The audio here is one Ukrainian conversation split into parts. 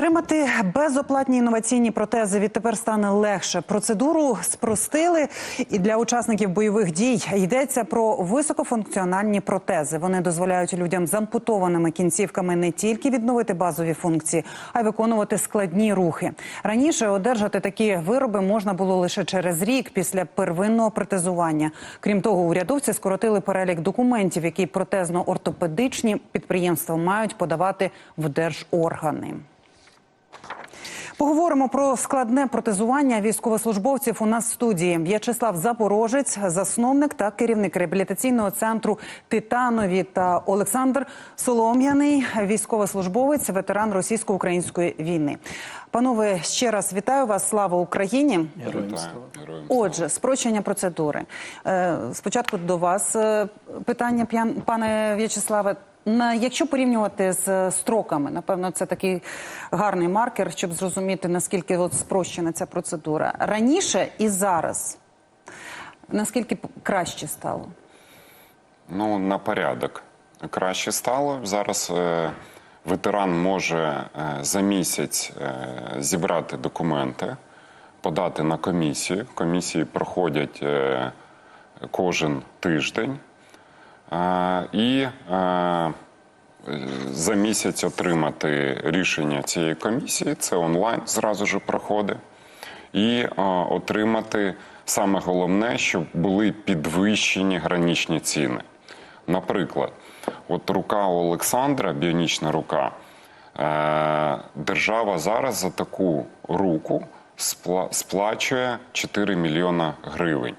Отримати безоплатні інноваційні протези відтепер стане легше. Процедуру спростили і для учасників бойових дій йдеться про високофункціональні протези. Вони дозволяють людям з ампутованими кінцівками не тільки відновити базові функції, а й виконувати складні рухи. Раніше одержати такі вироби можна було лише через рік після первинного протезування. Крім того, урядовці скоротили перелік документів, які протезно-ортопедичні підприємства мають подавати в держоргани. Поговоримо про складне протезування військовослужбовців у нас в студії. В'ячеслав Запорожець, засновник та керівник реабілітаційного центру Титанові та Олександр Солом'яний, військовослужбовець, ветеран російсько-української війни. Панове, ще раз вітаю вас. Слава Україні! Героям слава. Отже, спрощення процедури. Е, Спочатку до вас е, питання, п'ян- пане В'ячеславе. На якщо порівнювати з е, строками, напевно, це такий гарний маркер, щоб зрозуміти наскільки от спрощена ця процедура раніше і зараз. Наскільки краще стало? Ну, на порядок краще стало. Зараз е, ветеран може е, за місяць е, зібрати документи, подати на комісію. Комісії проходять е, кожен тиждень. І за місяць отримати рішення цієї комісії. Це онлайн зразу ж проходить. І отримати саме головне, щоб були підвищені граничні ціни. Наприклад, от рука у Олександра, біонічна рука, е, держава зараз за таку руку спла- сплачує 4 мільйона гривень.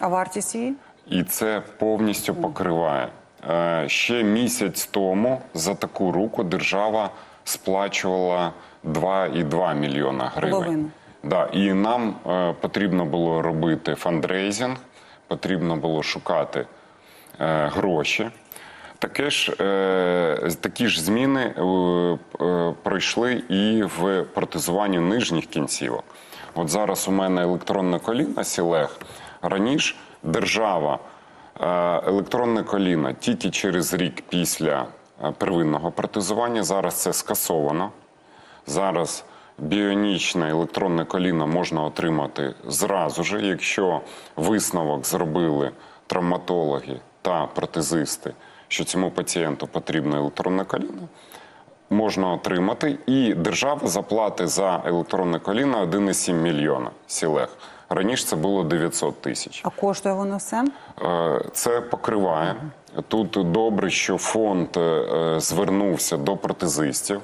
А вартість її? І це повністю покриває. Е, Ще місяць тому за таку руку держава сплачувала 2,2 мільйона гривень. Да, і нам е, потрібно було робити фандрейзинг, потрібно було шукати е, гроші. Таке ж, е, такі ж зміни е, е, пройшли і в протезуванні нижніх кінцівок. От зараз у мене електронне коліно Сілег. Раніше держава е, електронне коліно тільки через рік після е, первинного протезування. Зараз це скасовано. Зараз біонічне електронне коліно можна отримати зразу ж, якщо висновок зробили травматологи та протезисти, що цьому пацієнту потрібно електронне коліно. Можна отримати, і держава заплатить за електронне коліно 1,7 мільйона сілег. Раніше це було 900 тисяч. А коштує воно все? Е, Це покриває. Тут добре, що фонд е, е, звернувся до протезистів,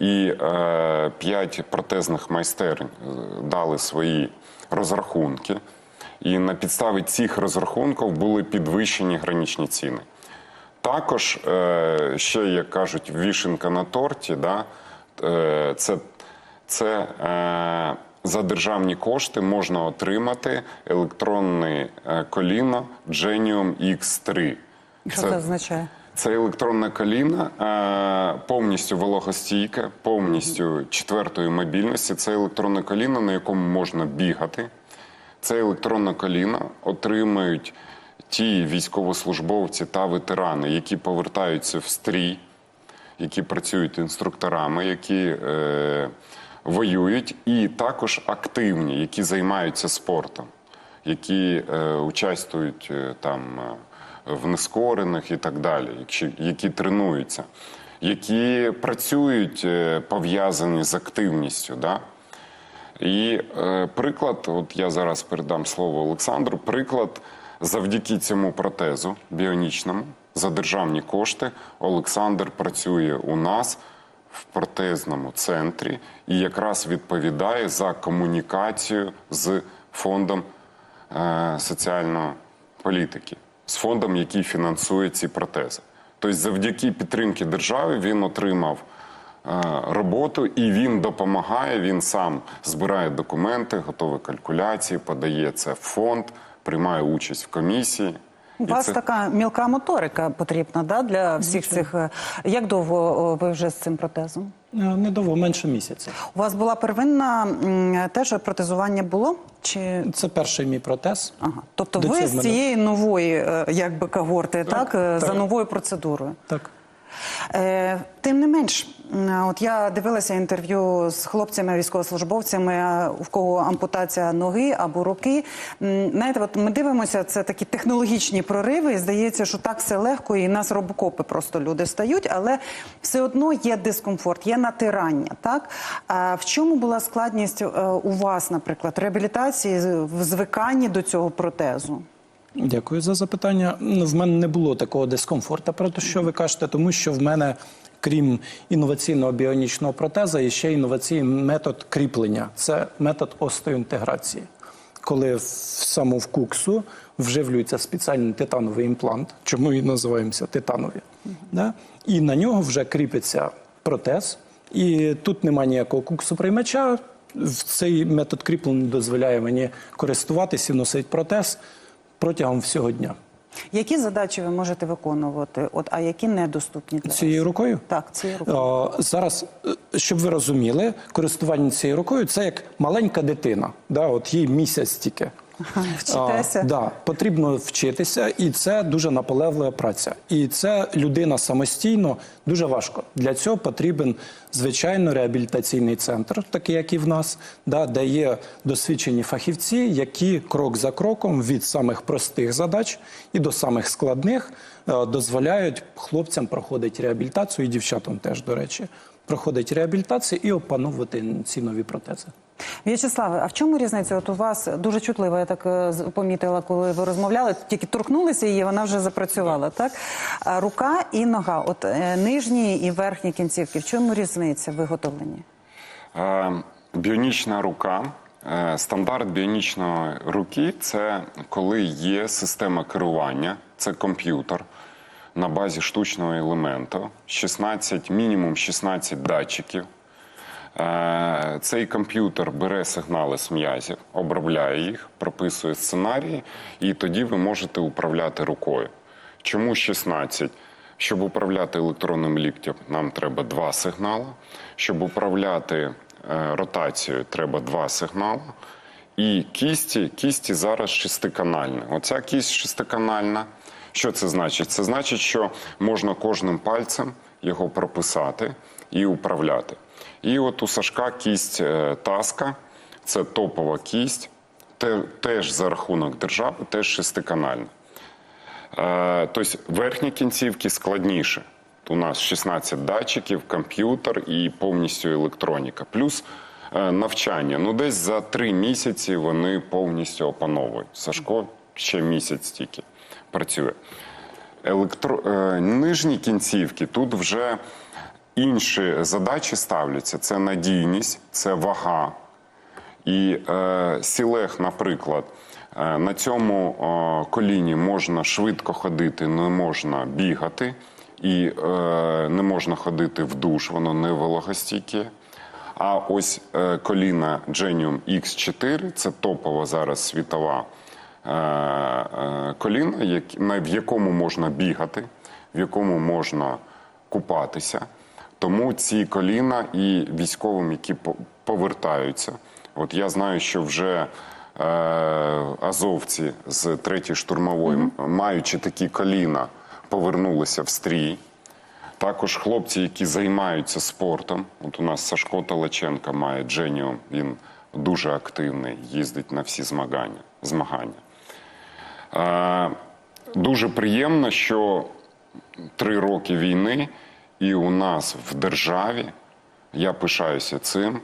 і п'ять протезних майстерень дали свої розрахунки. І на підставі цих розрахунків були підвищені граничні ціни. Також ще, як кажуть, вішенка на торті, да, це, це за державні кошти можна отримати електронне е, коліно Genium X3. Що це означає? Це електронне коліно, е, повністю вологостійке, повністю четвертої мобільності. Це електронне коліно, на якому можна бігати. Це електронне коліно отримають ті військовослужбовці та ветерани, які повертаються в стрій, які працюють інструкторами, які е, воюють, і також активні, які займаються спортом, які е, участвують е, там е, в нескорених і так далі, які, які тренуються, які працюють е, пов'язані з активністю. Да? І е, приклад, от я зараз передам слово Олександру. Приклад, завдяки цьому протезу біонічному за державні кошти Олександр працює у нас в протезному центрі і якраз відповідає за комунікацію з фондом е, соціальної політики, з фондом, який фінансує ці протези. Тобто, завдяки підтримки держави він отримав е, роботу і він допомагає. Він сам збирає документи, готові калькуляції, подає це в фонд, приймає участь в комісії. У вас це- така мілка моторика потрібна да, для всіх цих. е, Як довго ви вже з цим протезом? Не Недовго, менше місяця. У вас була первинна те, теж протезування було? Чи Це перший мій протез. ага? Тобто До ви з цієї мене- нової, е, якби когорти, так, так? за так. новою процедурою? Так. Е, тим не менш, от я дивилася інтерв'ю з хлопцями, військовослужбовцями, е, в кого ампутація ноги або руки. Знаєте, от ми дивимося, це такі технологічні прориви. і Здається, що так все легко, і нас робокопи просто люди стають, але все одно є дискомфорт, є натирання. Так а в чому була складність е, у вас, наприклад, реабілітації в звиканні до цього протезу? Дякую за запитання. В мене не було такого дискомфорту, про те, що ви кажете, тому що в мене, крім інноваційного біонічного протеза, є ще інноваційний метод кріплення. Це метод остеоінтеграції. Коли в саме в куксу вживлюється спеціальний титановий імплант, чому і називаємося титанові, да? і на нього вже кріпиться протез. І тут немає ніякого куксу приймача. Цей метод кріплення дозволяє мені користуватися і носити протез протягом всього дня. Які задачі ви можете виконувати? От а які недоступні для Цією вас? рукою? Так, цією рукою. О, зараз, е, щоб ви розуміли, користування цією рукою це як маленька дитина. Да, от їй місяць тільки. Вчитеся? А, да, потрібно вчитися, і це дуже наполеглива праця. І це людина самостійно дуже важко. Для цього потрібен звичайно реабілітаційний центр, такий як і в нас, да, де є досвідчені фахівці, які крок за кроком від самих простих задач і до самих складних е, дозволяють хлопцям проходити реабілітацію і дівчатам теж, до речі, проходить реабілітацію і опановувати ці нові протези. В'ячеславе, а в чому різниця? От у вас дуже чутливо, я так е, помітила, коли ви розмовляли, тільки торкнулися її, вона вже запрацювала, так? Рука і нога, от е, нижні і верхні кінцівки, в чому різниця в виготовленні? Біонічна рука. е, Стандарт біонічної руки це коли є система керування, це комп'ютер на базі штучного елементу, 16, мінімум 16 датчиків. Е, Цей комп'ютер бере сигнали з м'язів, обробляє їх, прописує сценарії, і тоді ви можете управляти рукою. Чому 16? Щоб управляти електронним ліктем, нам треба два сигнали. Щоб управляти е, ротацією, треба два сигнали. І кісті, кісті зараз шестиканальні. Оця кість шестиканальна. Що це значить? Це значить, що можна кожним пальцем його прописати і управляти. І от у Сашка кість е, таска, це топова кість, теж за рахунок держави, теж шестиканальна. Тобто верхні кінцівки складніше. У нас 16 датчиків, комп'ютер і повністю електроніка. Плюс е, навчання. Ну, десь за три місяці вони повністю опановують. Сашко ще місяць тільки працює. Електро... Нижні кінцівки тут вже інші задачі ставляться: це надійність, це вага. І е, сілех, наприклад, е, на цьому е, коліні можна швидко ходити, не можна бігати, і е, не можна ходити в душ, воно не вологостійке. А ось е, коліна Genium X4 це топова зараз світова е, е, коліна, як- на- в якому можна бігати, в якому можна купатися. Тому ці коліна і військовим, які повертаються. От я знаю, що вже е, азовці з 3-ї штурмової, маючи такі коліна, повернулися в стрій. Також хлопці, які займаються спортом. От у нас Сашко Талаченко має Дженіум, він дуже активний, їздить на всі змагання. змагання. Е, дуже приємно, що три роки війни, і у нас в державі, я пишаюся цим,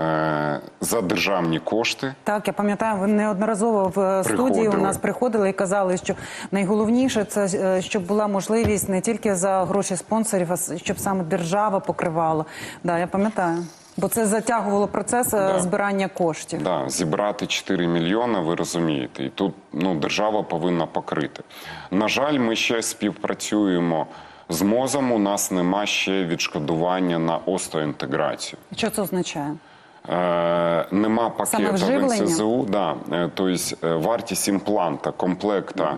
е, за державні кошти Так, я пам'ятаю, ви неодноразово в е, студії у нас приходили і казали, що найголовніше це е, щоб була можливість не тільки за гроші спонсорів, а щоб саме держава покривала. Да, я пам'ятаю. Бо це затягувало процес е, збирання коштів. Да, зібрати 4 мільйони, ви розумієте, і тут ну, держава повинна покрити. На жаль, ми ще співпрацюємо з МОЗом. У нас нема ще відшкодування на остеоінтеграцію. Що це означає? Е, нема пакету в? НСЗУ. Да. Тобто вартість імпланта, комплекта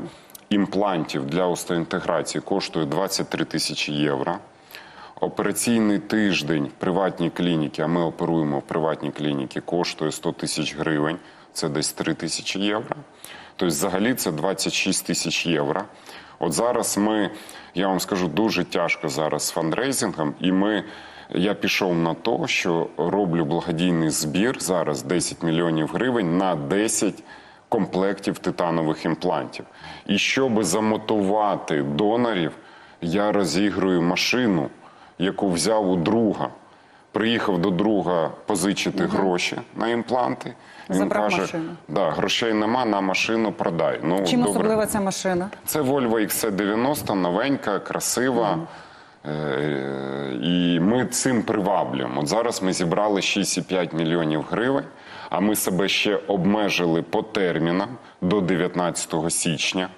імплантів для остеоінтеграції коштує 23 тисячі євро. Операційний тиждень в приватній клініці, а ми оперуємо в приватній клініці, коштує 100 тисяч гривень, це десь 3 тисячі євро. Тобто, взагалі це 26 тисяч євро. От зараз ми, я вам скажу, дуже тяжко зараз з фандрейзингом, і ми. Я пішов на те, що роблю благодійний збір зараз 10 мільйонів гривень на 10 комплектів титанових імплантів. І щоб замотувати донорів, я розігрую машину, яку взяв у друга. Приїхав до друга позичити гроші на імпланти. Він Забрав каже: машину. да, грошей нема, на машину продай. Ну, Чим добре. особлива ця машина? Це Volvo XC90, новенька, красива. Е, І ми цим приваблюємо. От зараз ми зібрали 6,5 мільйонів гривень, а ми себе ще обмежили по термінам до 19 січня.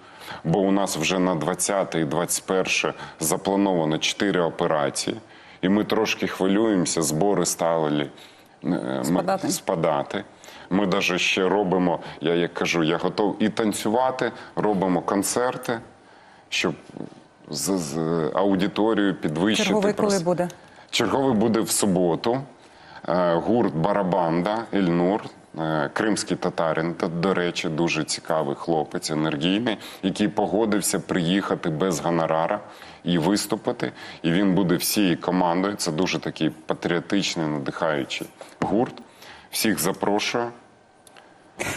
Бо у нас вже на 20 і 21 заплановано 4 операції, і ми трошки хвилюємося, збори стали е, Спадати. спадати. Ми навіть ще робимо, я як кажу, я готов і танцювати, робимо концерти, щоб з, з аудиторією підвищити. Черговий коли буде? Черговий буде в суботу. Е, Гурт Барабанда Ельнур, кримський татарин, та, до речі, дуже цікавий хлопець, енергійний, який погодився приїхати без гонорара і виступити. І він буде всією командою. Це дуже такий патріотичний, надихаючий гурт. Всіх запрошую.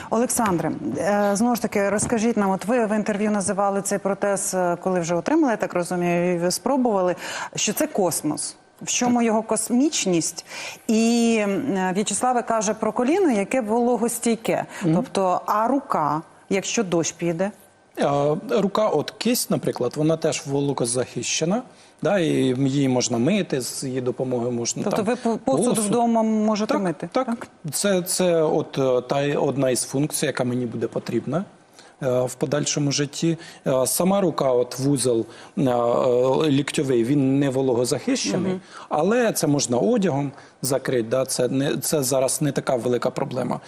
Олександре, е, знову ж таки, розкажіть нам, от ви в інтерв'ю називали цей протез, е, коли вже отримали, я так розумію, і спробували, що це космос. В чому його космічність? І е, В'ячеславе каже про коліно, яке вологостійке. Тобто, а рука, якщо дощ піде, Е, Рука, от кисть, наприклад, вона теж вологозахищена, да, і її можна мити, з її допомогою можна тобто там, ви по- посуд вдома можете Так, мити? так. Це, це от е, та одна із функцій, яка мені буде потрібна. Е, В подальшому житті Е, сама рука, от вузол е, ліктьовий, він не вологозахищений, але це можна одягом закрити. Да? Це не це зараз не така велика проблема.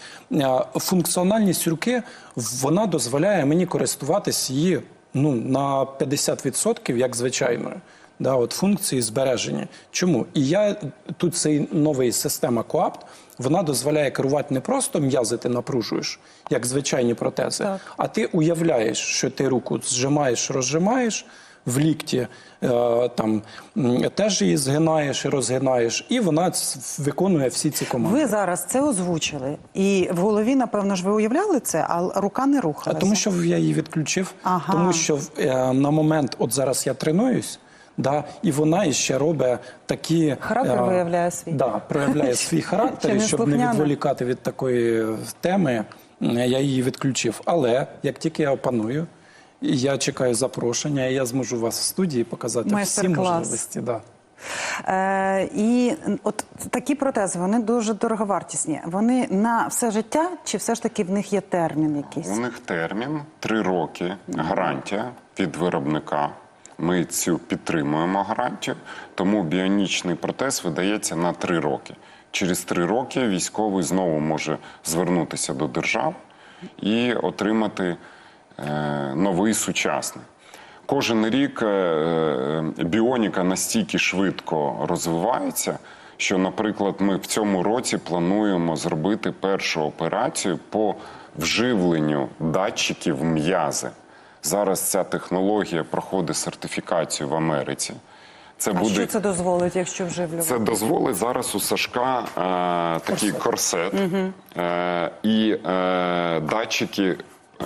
Функціональність руки вона дозволяє мені користуватись її ну на 50% як звичайною. Да, от функції збережені. Чому? І я тут цей новий система КОАПТ, вона дозволяє керувати не просто м'язи ти напружуєш, як звичайні протези, Так. а ти уявляєш, що ти руку зжимаєш, розжимаєш. В лікті е, там теж її згинаєш і розгинаєш, і вона виконує всі ці команди. Ви зараз це озвучили, і в голові, напевно ж, ви уявляли це, а рука не А рухалася. тому що я її відключив, Ага. тому що е, на момент, от зараз я тренуюсь, да, і вона іще робить такі Характер е, виявляє свій. Да, проявляє свій характер, і щоб не відволікати від такої теми, я її відключив. Але як тільки я опаную, я чекаю запрошення, і я зможу вас в студії показати всі можливості. Да. Е, і от такі протези, вони дуже дороговартісні. Вони на все життя, чи все ж таки в них є термін якийсь? У них термін три роки, гарантія від виробника. Ми цю підтримуємо гарантію, тому біонічний протез видається на три роки. Через три роки військовий знову може звернутися до держав і отримати е, новий сучасний. Кожен рік е, е, біоніка настільки швидко розвивається, що, наприклад, ми в цьому році плануємо зробити першу операцію по вживленню датчиків м'язи. Зараз ця технологія проходить сертифікацію в Америці. Це А буде що це дозволить, якщо вживлювати? це дозволить зараз у Сашка е, такий корсет е, і е, датчики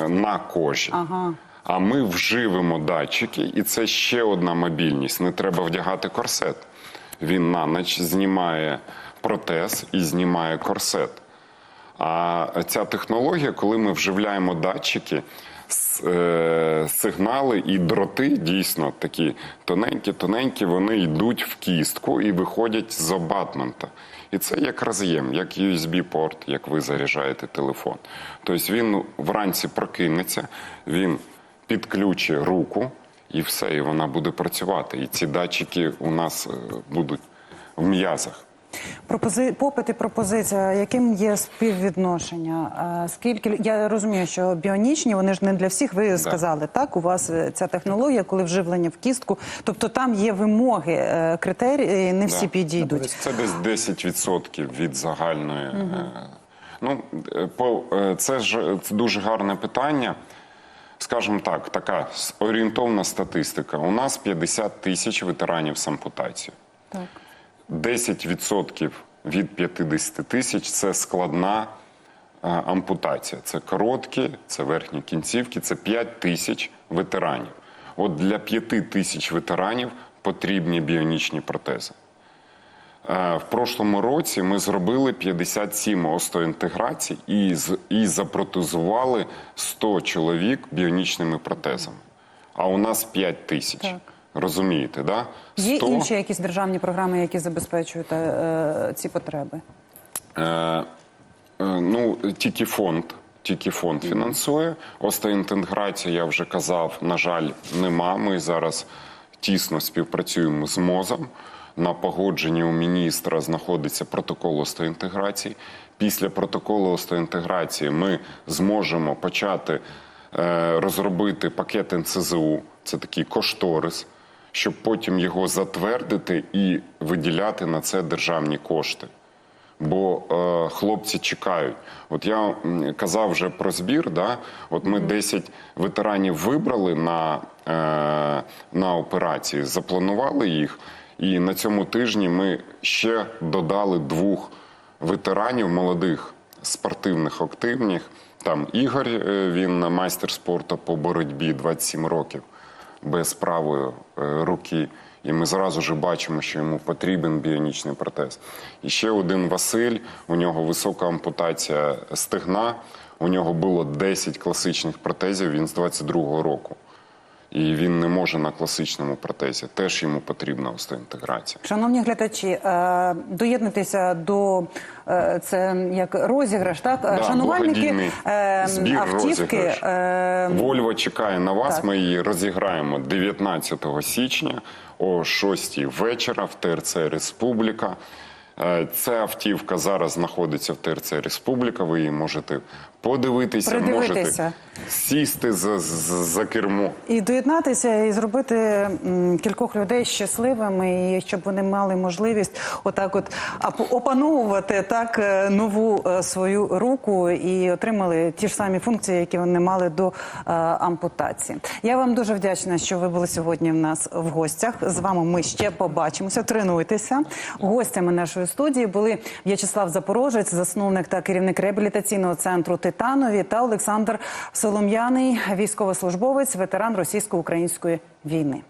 е, на кожі. Ага. А ми вживемо датчики, і це ще одна мобільність. Не треба вдягати корсет. Він на ніч знімає протез і знімає корсет. А ця технологія, коли ми вживляємо датчики, сигнали і дроти дійсно такі тоненькі, тоненькі, вони йдуть в кістку і виходять з абатмента. І це як роз'єм, як USB-порт, як ви заряджаєте телефон. Тобто він вранці прокинеться, він підключить руку і все, і вона буде працювати. І ці датчики у нас е, будуть в м'язах. Пропози... Попит і пропозиція, яким є співвідношення? Скільки я розумію, що біонічні вони ж не для всіх. Ви сказали так. У вас е, ця технологія, коли вживлення в кістку, тобто там є вимоги, е, критерії, не всі Да. підійдуть. Це десь 10% від загальної. е, Ну, по, це ж це дуже гарне питання. скажімо так, така орієнтовна статистика. У нас 50 тисяч ветеранів з ампутацією. Так. 10% від 50 тисяч це складна е, ампутація. Це короткі, це верхні кінцівки, це 5 тисяч ветеранів. От для 5 тисяч ветеранів потрібні біонічні протези. Е, В прошлому році ми зробили 57 остеоінтеграцій і, і запротезували 100 чоловік біонічними протезами. А у нас 5 тисяч. Так. Розумієте, да? Є інші якісь державні програми, які забезпечують е, ці потреби? Е, е, ну, тільки фонд. Тільки фонд фінансує. Остеоінтеграція, я вже казав, на жаль, нема. Ми зараз тісно співпрацюємо з МОЗом. На погодженні у міністра знаходиться протокол остеоінтеграції. Після протоколу остеоінтеграції ми зможемо почати е, розробити пакет НСЗУ. Це такий кошторис, щоб потім його затвердити і виділяти на це державні кошти бо е, хлопці чекають. От я казав вже про збір. Да? От ми 10 ветеранів вибрали на, е, на операції, запланували їх, і на цьому тижні ми ще додали двох ветеранів молодих спортивних, активних. Там Ігор, е, він майстер спорту по боротьбі 27 років без правої е, руки. І ми зразу ж бачимо, що йому потрібен біонічний протез. І ще один Василь, у нього висока ампутація стегна, у нього було 10 класичних протезів, він з 22-го року. І він не може на класичному протезі. Теж йому потрібна остеоінтеграція. Шановні глядачі, е, доєднуйтеся до е, це як розіграш, так Да, шанувальники е, збір, автівки. розіграш. Вольво чекає на вас. Так. Ми її розіграємо 19 січня о 6 вечора в ТРЦ Республіка. Ця автівка зараз знаходиться в ТРЦ Республіка. Ви її можете подивитися, можете сісти за, за, за кермо. І доєднатися і зробити кількох людей щасливими, і щоб вони мали можливість отак, от опановувати так е, нову е, свою руку і отримали ті ж самі функції, які вони мали до е, ампутації. Я вам дуже вдячна, що ви були сьогодні в нас в гостях. З вами ми ще побачимося. Тренуйтеся. Гостями нашої студії були В'ячеслав Запорожець, засновник та керівник реабілітаційного центру Титанові, та Олександр Солом'яний, військовослужбовець, ветеран російсько-української війни.